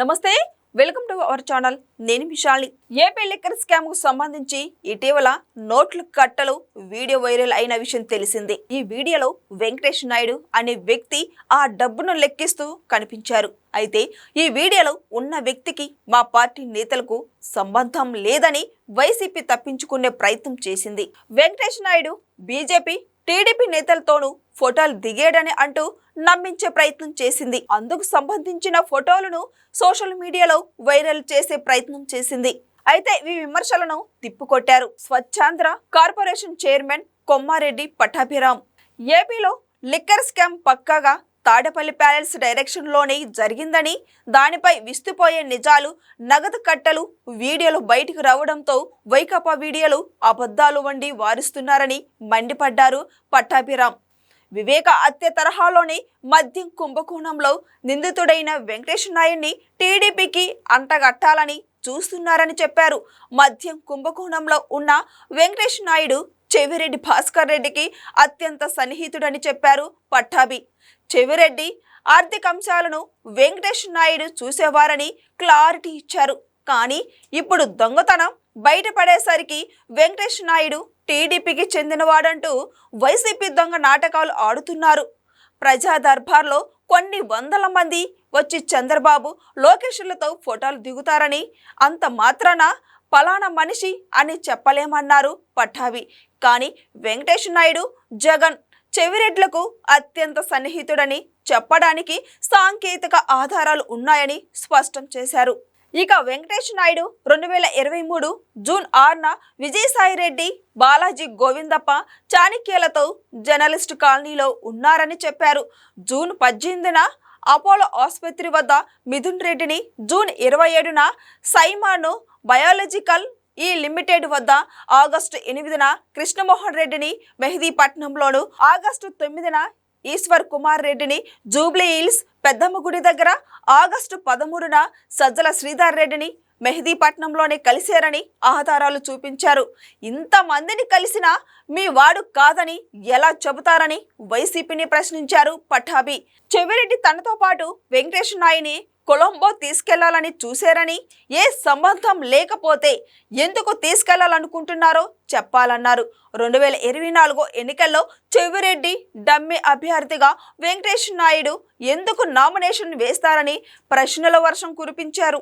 నమస్తే welcome to our channel. నేను Vishali AP liquor స్కామ్కు సంబంధించి ఇటీవల నోట్ల కట్టలు వీడియో వైరల్ అయిన విషయం తెలిసింది. ఈ వీడియోలో వెంకటేష్ నాయుడు అనే వ్యక్తి ఆ డబ్బును లెక్కిస్తూ కనిపించారు. అయితే ఈ వీడియోలో ఉన్న వ్యక్తికి మా పార్టీ నేతలకు సంబంధం లేదని వైసీపీ తప్పించుకునే ప్రయత్నం చేసింది. వెంకటేష్ నాయుడు బీజేపీ టీడీపీ నేతలతోనూ ఫోటోలు దిగేడని అంటూ నమ్మించే ప్రయత్నం చేసింది. అందుకు సంబంధించిన ఫోటోలను సోషల్ మీడియాలో వైరల్ చేసే ప్రయత్నం చేసింది. అయితే ఈ విమర్శలను తిప్పుకొట్టారు. Swachhandhra corporation chairman Kommareddy Pattabhiram. ఏపీలో లిక్కర్ స్కామ్ పక్కాగా తాడేపల్లి ప్యాలెస్ డైరెక్షన్లోనే జరిగిందని దానిపై విస్తుపోయే నిజాలు నగదు కట్టలు వీడియోలు బయటకు రావడంతో వైకాపా వీడియోలు అబద్ధాలు వండి వారుస్తున్నారని మండిపడ్డారు పట్టాభిరామ్. వివేక హత్య తరహాలోని మద్యం కుంభకోణంలో నిందితుడైన వెంకటేష్ నాయుడిని టీడీపీకి అంటగట్టాలని చూస్తున్నారని చెప్పారు. మద్యం కుంభకోణంలో ఉన్న వెంకటేష్ నాయుడు చెవిరెడ్డి భాస్కర్ రెడ్డికి అత్యంత సన్నిహితుడని చెప్పారు పట్టాభి. చెవిరెడ్డి ఆర్థిక అంశాలను వెంకటేష్ నాయుడు చూసేవారని క్లారిటీ ఇచ్చారు. కానీ ఇప్పుడు దొంగతనం బయటపడేసరికి వెంకటేష్ నాయుడు టీడీపీకి చెందినవాడంటూ వైసీపీ దొంగ నాటకాలు ఆడుతున్నారు. ప్రజా దర్బార్లో కొన్ని వందల మంది వచ్చి చంద్రబాబు లోకేష్లతో ఫోటోలు దిగుతారని అంత మాత్రాన పలానా మనిషి అని చెప్పలేమన్నారు పట్టాభి. కానీ వెంకటేష్ నాయుడు జగన్ చెవిరెడ్లకు అత్యంత సన్నిహితుడని చెప్పడానికి సాంకేతిక ఆధారాలు ఉన్నాయని స్పష్టం చేశారు. ఇక వెంకటేష్ నాయుడు రెండు వేల ఇరవై మూడు జూన్ ఆరున విజయసాయిరెడ్డి బాలాజీ గోవిందప్ప చాణక్యులతో జర్నలిస్ట్ కాలనీలో ఉన్నారని చెప్పారు. జూన్ పద్దెనిమిదిన అపోలో ఆసుపత్రి వద్ద మిథున్ రెడ్డిని జూన్ ఇరవై ఏడున సైమాను బయాలజికల్ ఈ లిమిటెడ్ వద్ద ఆగస్టు ఎనిమిదిన కృష్ణమోహన్ రెడ్డిని మెహదీపట్నంలోను ఆగస్టు తొమ్మిదిన ఈశ్వర్ కుమార్ రెడ్డిని జూబ్లీ హిల్స్ పెద్దమ్మ గుడి దగ్గర ఆగస్టు పదమూడున సజ్జల శ్రీధర్ రెడ్డిని మెహదీపట్నంలోనే కలిశారని ఆధారాలు చూపించారు. ఇంతమందిని కలిసినా మీ వాడు కాదని ఎలా చెబుతారని వైసీపీని ప్రశ్నించారు పఠాబి. చెవిరెడ్డి తనతో పాటు వెంకటేష్ నాయుని కొలంబో తీసుకెళ్ళాలని చూశారని ఏ సంబంధం లేకపోతే ఎందుకు తీసుకెళ్ళాలనుకుంటున్నారో చెప్పాలన్నారు. రెండు వేల ఇరవై నాలుగు ఎన్నికల్లో చెవిరెడ్డి డమ్మి అభ్యర్థిగా వెంకటేష్ నాయుడు ఎందుకు నామినేషన్ వేస్తారని ప్రశ్నల వర్షం కురిపించారు.